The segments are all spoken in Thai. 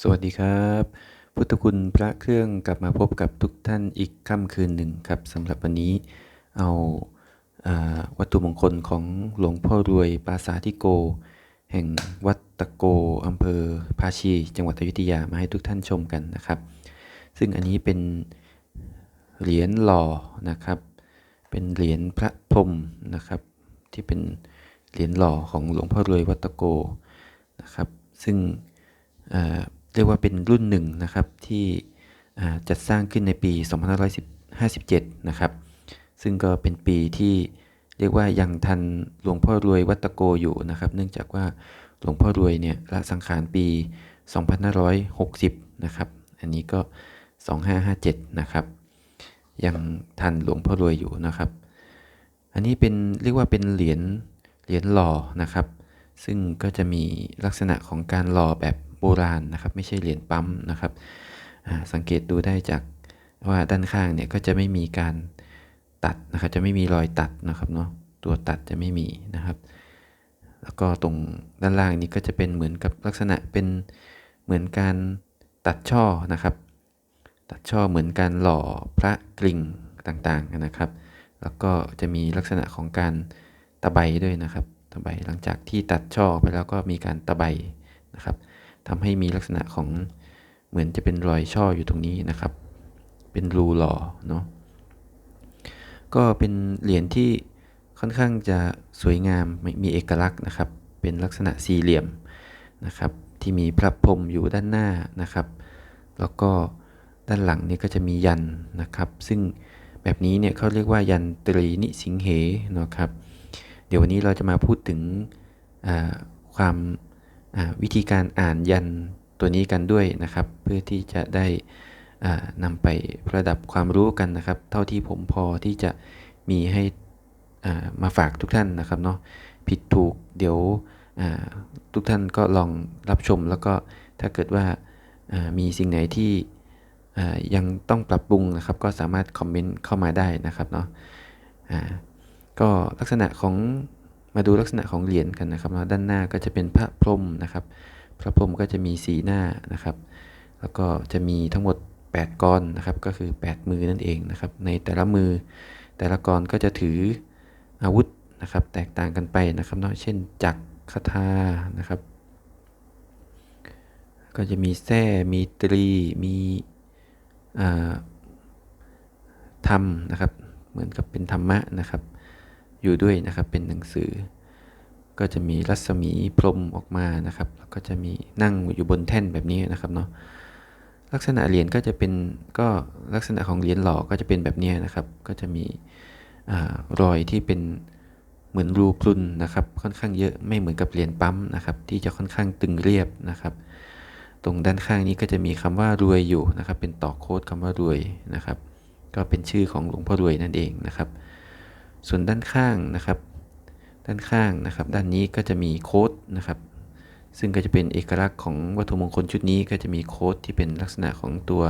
สวัสดีครับ พุทธคุณพระเครื่องกลับมาพบกับทุกท่านอีกค่ำคืนหนึ่งครับสำหรับวันนี้เอาอาวัตถุมงคลของหลวงพ่อรวยปราสาธิโก แห่งวัดตะโกอำเภอภาชี จังหวัดอยุธยามาให้ทุกท่านชมกันนะครับ ซึ่งอันนี้เป็นเหรียญหล่อนะครับ เป็นเหรียญพระพรมนะครับ ที่เป็นเหรียญหล่อของหลวงพ่อรวยวัดตะโกนะครับ ซึ่ง เรียกว่าเป็นรุ่นหนึ่งนะครับที่จัดสร้างขึ้นในปี 2557 นะครับ ซึ่งก็เป็นปีที่เรียกว่ายังทันหลวงพ่อรวยวัตโกอยู่นะครับ เนื่องจากว่าหลวงพ่อรวยเนี่ยละสังขารปี 2560 นะครับ อันนี้ก็ 2557 นะครับ ยังทันหลวงพ่อรวยอยู่นะครับ อันนี้เป็นเรียกว่าเป็นเหรียญเหรียญหล่อนะครับ ซึ่งก็จะมีลักษณะของการหล่อแบบ ราณนะครับ ไม่ใช่เหรียญปั๊มนะครับ สังเกตดูได้จากว่าด้านข้างเนี่ยก็จะไม่มีการตัดนะครับ จะไม่มีรอยตัดนะครับเนาะ ตัวตัดจะไม่มีนะครับ แล้วก็ตรงด้านล่างนี้ก็จะเป็นเหมือนกับลักษณะเป็นเหมือนการตัดช่อนะครับ ตัดช่อเหมือนการหล่อพระกริ่งต่างๆนะครับ แล้วก็จะมีลักษณะของการตะไบด้วยนะครับ ตะไบหลังจากที่ตัดช่อไปแล้วก็มีการตะไบนะครับ ทำให้มีลักษณะของเหมือนจะเป็นรอยช่ออยู่ตรงนี้นะครับ เป็นรูหล่อเนาะก็เป็นเหรียญที่ค่อนข้างจะสวยงามมีมีเอกลักษณ์นะครับ เป็นลักษณะสี่เหลี่ยมนะครับ ที่มีพระพรมอยู่ด้านหน้านะครับ แล้วก็ด้านหลังนี่ก็จะมียันนะครับ ซึ่งแบบนี้เนี่ยเขาเรียกว่ายันตรีนิสิงเหนะครับ เดี๋ยววันนี้เราจะมาพูดถึงความ วิธีการอ่านยันตัวนี้กันด้วยนะครับ เพื่อที่จะได้นำไปประดับความรู้กันนะครับ เท่าที่ผมพอที่จะมีให้มาฝากทุกท่านนะครับเนาะผิดถูกเดี๋ยวทุกท่านก็ลองรับชม แล้วก็ถ้าเกิดว่ามีสิ่งไหนที่ยังต้องปรับปรุงนะครับ ก็สามารถคอมเมนต์เข้ามาได้นะครับเนาะก็ลักษณะของ มาดูลักษณะของเหรียญกันนะครับด้านหน้าก็จะเป็นพระพรหมนะครับ พระพรหมก็จะมีสีหน้านะครับ แล้วก็จะมีทั้งหมด 8ก้อนนะครับ ก็คือ 8 มือนั่นเองนะครับ ในแต่ละมือ แต่ละกรก็จะถืออาวุธนะครับ แตกต่างกันไปนะครับเนาะเช่นจักรคาถานะครับ ก็จะมีแส้มีตรีมีธรรมนะครับ เหมือนกับเป็นธรรมะนะครับ อยู่ด้วยนะครับเป็นหนังสือ ก็จะมีรัศมีพรมออกมานะครับแล้วก็จะมีนั่งอยู่บนแท่นแบบนี้นะครับเนาะลักษณะเหรียญก็จะเป็นก็ลักษณะของเหรียญหล่อก็จะเป็นแบบนี้นะครับ ก็จะมีอรอยที่เป็นเหมือนรูพรุนนะครับ ค่อนข้างเยอะไม่เหมือนกับเหรียญปั๊มนะครับที่จะค่อนข้างตึงเรียบนะครับ ตรงด้านข้างนี้ก็จะมีคำว่ารวยอยู่นะครับ เป็นต่อโค้ดคำว่ารวยนะครับ ก็เป็นชื่อของหลวงพ่อรวยนั่นเองนะครับ ส่วนด้านข้างนะครับ ด้านข้างนะครับ ด้านนี้ก็จะมีโค้ดนะครับ ซึ่งก็จะเป็นเอกลักษณ์ของวัตถุมงคลชุดนี้ ก็จะมีโค้ดที่เป็นลักษณะของตัว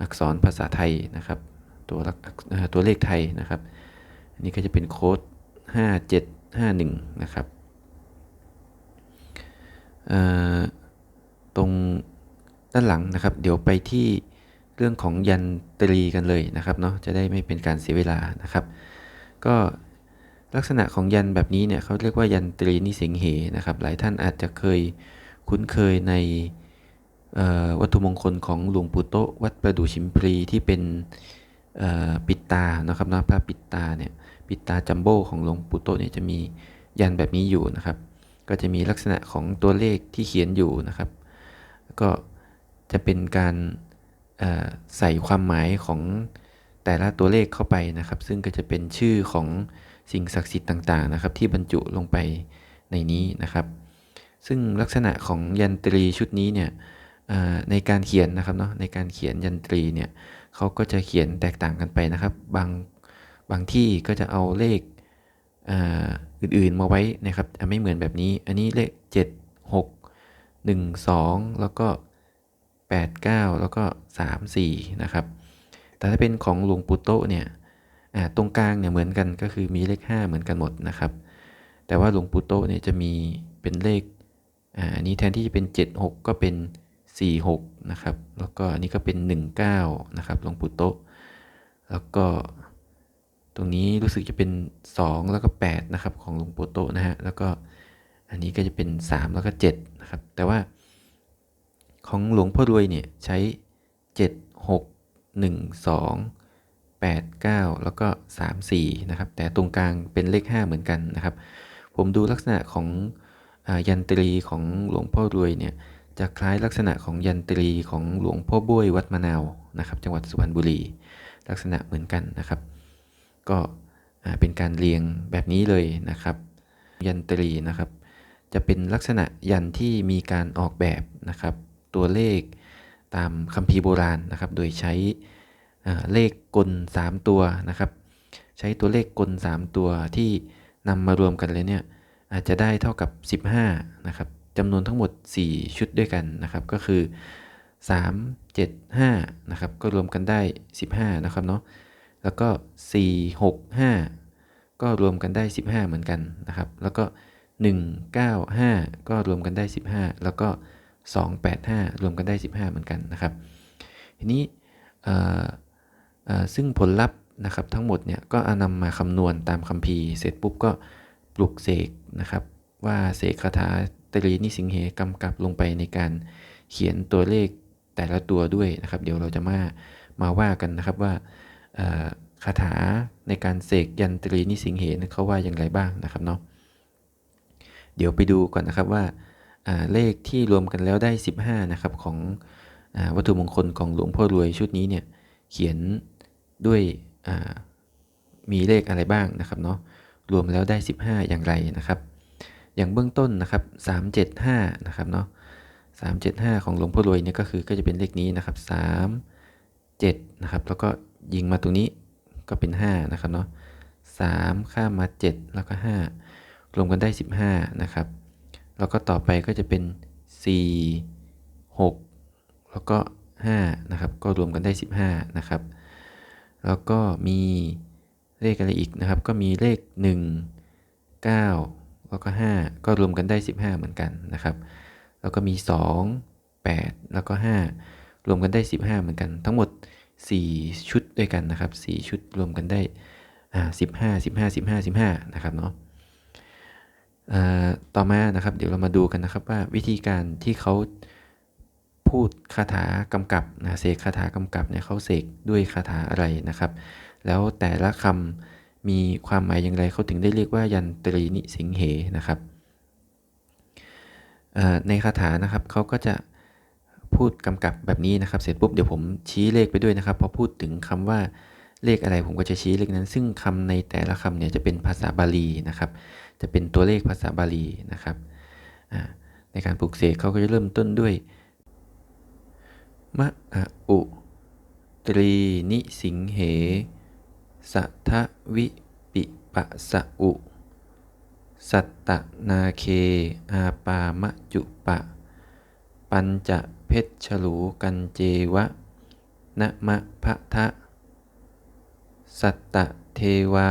อักษรภาษาไทยนะครับ ตัวเอ่อตัวเลขไทยนะครับอันนี้ก็จะเป็นโค้ด 5751 นะครับตรงด้านหลังนะครับ เดี๋ยวไปที่เรื่องของยันตรีกันเลยนะครับเนาะจะได้ไม่เป็นการเสียเวลานะครับ ก็ลักษณะของยันแบบนี้เนี่ยเขาเรียกว่ายันตรีนิสิงเหนะครับ หลายท่านอาจจะเคยคุ้นเคยในวัตถุมงคลของหลวงปู่โตวัดประดู่ชิมพลีที่เป็นปิดตานะครับนะพระปิดตาเนี่ยปิดตาจัมโบ้ของหลวงปู่โตเนี่ยจะมียันแบบนี้อยู่นะครับ ก็จะมีลักษณะของตัวเลขที่เขียนอยู่นะครับ ก็จะเป็นการใส่ความหมายของ แต่ละตัวเลขเข้าไปนะครับ ซึ่งก็จะเป็นชื่อของสิ่งศักดิ์สิทธิ์ต่างๆนะครับ ที่บรรจุลงไปในนี้นะครับ ซึ่งลักษณะของยันตรีชุดนี้เนี่ยในการเขียนนะครับเนาะในการเขียนยันตรีเนี่ยเขาก็จะเขียนแตกต่างกันไปนะครับ บางบางที่ก็จะเอาเลขอื่นๆมาไว้นะครับไม่เหมือนแบบนี้ อันนี้เลข 7 6 1 2 แล้วก็ 8 9 แล้วก็ 3 4 นะครับ แต่ถ้าเป็นของหลวงปู่โตะเนี่ยตรงกลางเนี่ยเหมือนกันก็คือมีเลข 5 เหมือนกันหมดนะครับ แต่ว่าหลวงปู่โตะเนี่ยจะมีเป็นเลขอันนี้แทนที่จะเป็น 7 6 ก็เป็น 46 นะครับ แล้วก็อันนี้ก็เป็น 19 นะครับหลวงปู่โตะแล้วก็ตรงนี้รู้สึกจะเป็น 2 แล้วก็ 8 นะครับของหลวงปู่โตะนะฮะ แล้วก็อันนี้ก็จะเป็น 3 แล้วก็7นะครับ แต่ว่าของหลวงพ่อรวยเนี่ยใช้ 7 6 1 2 8 9 แล้วก็ 3 4 นะครับ แต่ตรงกลางเป็นเลข 5 เหมือนกันนะครับ ผมดูลักษณะของอยันตรีของหลวงพ่อรวยเนี่ยจะคล้ายลักษณะของยันตรีของหลวงพ่อบ้วยวัดมะนาวนะครับ จังหวัดสุพรรณบุรี ลักษณะเหมือนกันนะครับ ก็เป็นการเรียงแบบนี้เลยนะครับ ยันตรีนะครับ จะเป็นลักษณะยันที่มีการออกแบบนะครับ ตัวเลข ตามคัมภีร์โบราณนะครับ โดยใช้เลขกล 3 ตัวนะครับ ใช้ตัวเลขกล 3 ตัวที่นำมารวมกันเลยเนี่ยอาจจะได้เท่ากับ 15นะครับจำนวนทั้งหมด 4 ชุดด้วยกันนะครับ ก็คือ 3 7 5นะครับก็รวมกันได้ 15นะครับเนาะแล้วก็ 4 6 5 ก็รวมกันได้ 15 เหมือนกันนะครับ แล้วก็ 1 9 5 ก็รวมกันได้ 15 แล้วก็ 2 8 5 รวมกันได้ 15 เหมือนกันนะครับ ทีนี้ซึ่งผลลัพธ์นะครับทั้งหมดเนี่ยก็อนำมาคำนวณตามคัมภีร์เสร็จปุ๊บก็ปลุกเสกนะครับว่าเสกคาถาตรีนิสิงเหกำกับลงไปในการเขียนตัวเลขแต่ละตัวด้วยนะครับ เดี๋ยวเราจะมามาว่ากันนะครับว่าคาถาในการเสกยันตรีนิสิงเหนเขาว่าอย่างไรบ้างนะครับเนาะเดี๋ยวไปดูก่อนนะครับว่า เลขที่รวมกันแล้วได้ 15 นะครับ ของอวัตถุมงคลของหลวงพ่อรวยชุดนี้เนี่ยเขียนด้วยมีเลขอะไรบ้างนะครับเนาะรวมแล้วได้ 15 อย่างไรนะครับ อย่างเบื้องต้นนะครับ 375 นะครับเนาะ375 ของหลวงพ่อรวยเนี่ยก็คือก็จะเป็นเลขนี้นะครับ 3 7 นะครับ แล้วก็ยิงมาตรงนี้ก็เป็น 5 นะครับเนาะ3ข้ามมา 7 แล้วก็ 5 รวมกันได้ 15 นะครับ แล้วก็ต่อไปก็จะเป็น 4 6 แล้วก็ 5 นะครับ ก็รวมกันได้ 15 นะครับ แล้วก็มีเลขอะไรอีกนะครับ ก็มีเลข 1 9 แล้วก็ 5 ก็รวมกันได้ 15 เหมือนกันนะครับ แล้วก็มี 2 8 แล้วก็ 5 รวมกันได้ 15 เหมือนกัน ทั้งหมด 4 ชุดด้วยกันนะครับ 4 ชุดรวมกันได้อ่า15 15 15 15 นะครับเนาะ ต่อมานะครับ เดี๋ยวเรามาดูกันนะครับว่าวิธีการที่เขาพูดคาถากำกับนะเสกคาถากำกับเนี่ยเขาเสกด้วยคาถาอะไรนะครับ แล้วแต่ละคำมีความหมายอย่างไรเขาถึงได้เรียกว่ายันตรีนิสิงเหนะครับในคาถานะครับเขาก็จะพูดกำกับแบบนี้นะครับ เสร็จปุ๊บเดี๋ยวผมชี้เลขไปด้วยนะครับพอพูดถึงคำว่าเลขอะไรผมก็จะชี้เลขนั้น ซึ่งคำในแต่ละคำเนี่ยจะเป็นภาษาบาลีนะครับ จะเป็นตัวเลขภาษาบาลีนะครับ ในการปลุกเสกเขาก็จะเริ่มต้นด้วยมะอะอุ ตรีนิสิงเห สัทวิปิปะสะอุ สัตตนาเค อาปามะจุปะ ปัญจะเพชฉลูกันเจวะนะมะพะทะ สัตตะเทวา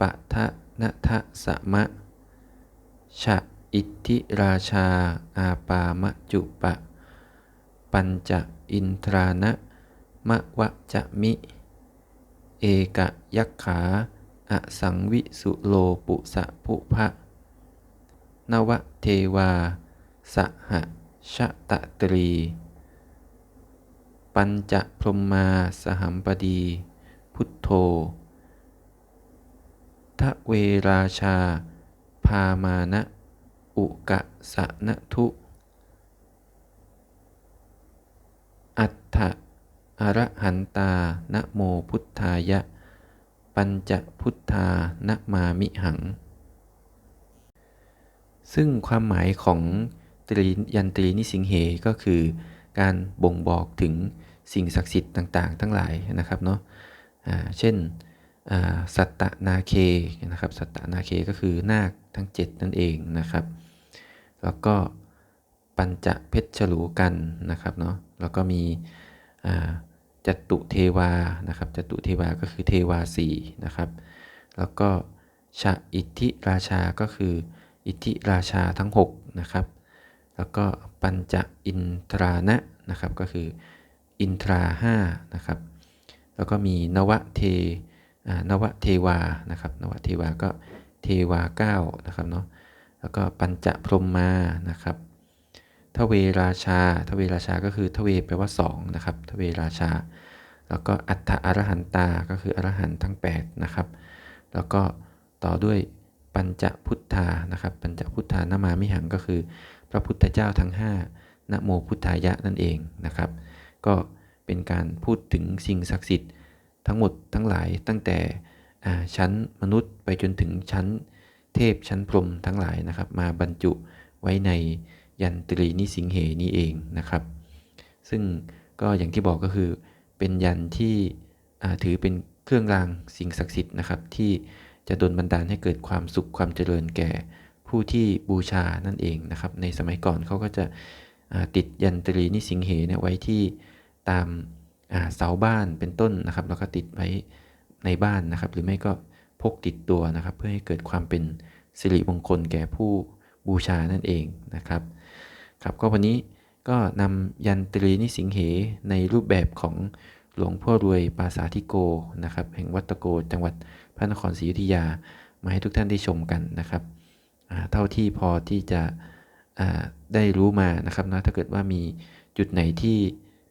ปะทะ นทะสมะชะอิทธิราชา อาปามะจุปะ ปัญจะอินทรานะมะวะจะมิ เอกยักขา อสังวิสุโลปุสะภุพะนวเทวา สหชะตะตรี ปัญจพรหมาสหัมปดี พุทโธะเวราชา พามานะ อุกะสะนะทุ อัฏฐะอรหันตานะโมพุทธายะ ปัญจพุทธานะมามิหัง ซึ่งความหมายของตรียันตรีนิสิงเหก็คือการบ่งบอกถึงสิ่งศักดิ์สิทธิ์ต่าง ๆ ทั้งหลายนะครับเนาะอ่าเช่น สัตตนาเคนะครับสัตตนาเคก็คือนาคทั้ง 7 นั่นเองนะครับ แล้วก็ปัญจเพชรฉลูกันนะครับเนาะแล้วก็มีจตุเทวานะครับจตุเทวาก็คือเทวาสี่นะครับ แล้วก็ชะอิทธิราชาก็คืออิทธิราชาทั้ง6นะครับแล้วก็ปัญจอินทรานะนะครับก็คืออินทราห้านะครับแล้วก็มีนวเท นวเทวานะครับนวเทวาก็เทวาเก้านะครับเนาะแล้วก็ปัญจพรหมมานะครับทเวราชาทเวราชาก็คือทเวแปลว่า2นะครับทเวราชา แล้วก็อัฏฐอรหันตา ก็คืออรหันต์ทั้ง8นะครับแล้วก็ต่อด้วยปัญจพุทธานะครับปัญจพุทธานามามิหังก็คือ พระพุทธเจ้าทั้ง5นะโมพุทธายะนั่นเองนะครับ ก็เป็นการพูดถึงสิ่งศักดิ์สิทธิ์ ทั้งหมดทั้งหลายตั้งแต่ชั้นมนุษย์ไปจนถึงชั้นเทพชั้นพรหมทั้งหลายนะครับ มาบรรจุไว้ในยันตรีนิสิงเหนี้เองนะครับ ซึ่งก็อย่างที่บอกก็คือเป็นยันที่ถือเป็นเครื่องรางสิ่งศักดิ์สิทธิ์นะครับ ที่จะดลบันดาลให้เกิดความสุขความเจริญแก่ผู้ที่บูชานั่นเองนะครับ ในสมัยก่อนเขาก็จะติดยันตรีนิสิงเหเนี่ยไว้ที่ตาม เสาบ้านเป็นต้นนะครับ แล้วก็ติดไว้ในบ้านนะครับ หรือไม่ก็พกติดตัวนะครับ เพื่อให้เกิดความเป็นสิริมงคลแก่ผู้บูชานั่นเองนะครับ ครับก็วันนี้ก็นำยันตรีนิสิงเหในรูปแบบของหลวงพ่อรวยปราสาธิโกนะครับ แห่งวัดตะโกจังหวัดพระนครศรีอยุธยามาให้ทุกท่านได้ชมกันนะครับเท่าที่พอที่จะได้รู้มานะครับนะถ้าเกิดว่ามีจุดไหนที่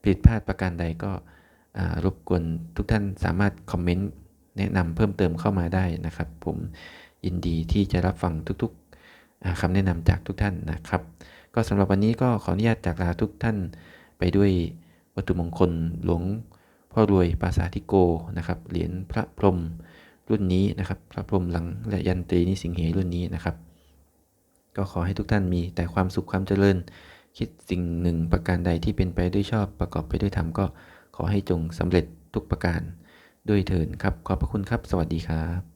ผิดพลาดประการใดก็รบกวนทุกท่านสามารถคอมเมนต์แนะนำเพิ่มเติมเข้ามาได้นะครับ ผมยินดีที่จะรับฟังทุกๆคำแนะนำจากทุกท่านนะครับ ก็สำหรับวันนี้ก็ขออนุญาตจากลาทุกท่านไปด้วยวัตถุมงคลหลวงพ่อรวยปราสาทธิโกนะครับเหรียญพระพรหมรุ่นนี้นะครับ พระพรหมหลังและยันตรีนิสิงเหรุ่นนี้นะครับ ก็ขอให้ทุกท่านมีแต่ความสุขความเจริญ คิดสิ่งหนึ่งประการใดที่เป็นไปด้วยชอบประกอบไปด้วยธรรมก็ขอให้จงสำเร็จทุกประการด้วยเถินครับ ขอบพระคุณครับ สวัสดีครับ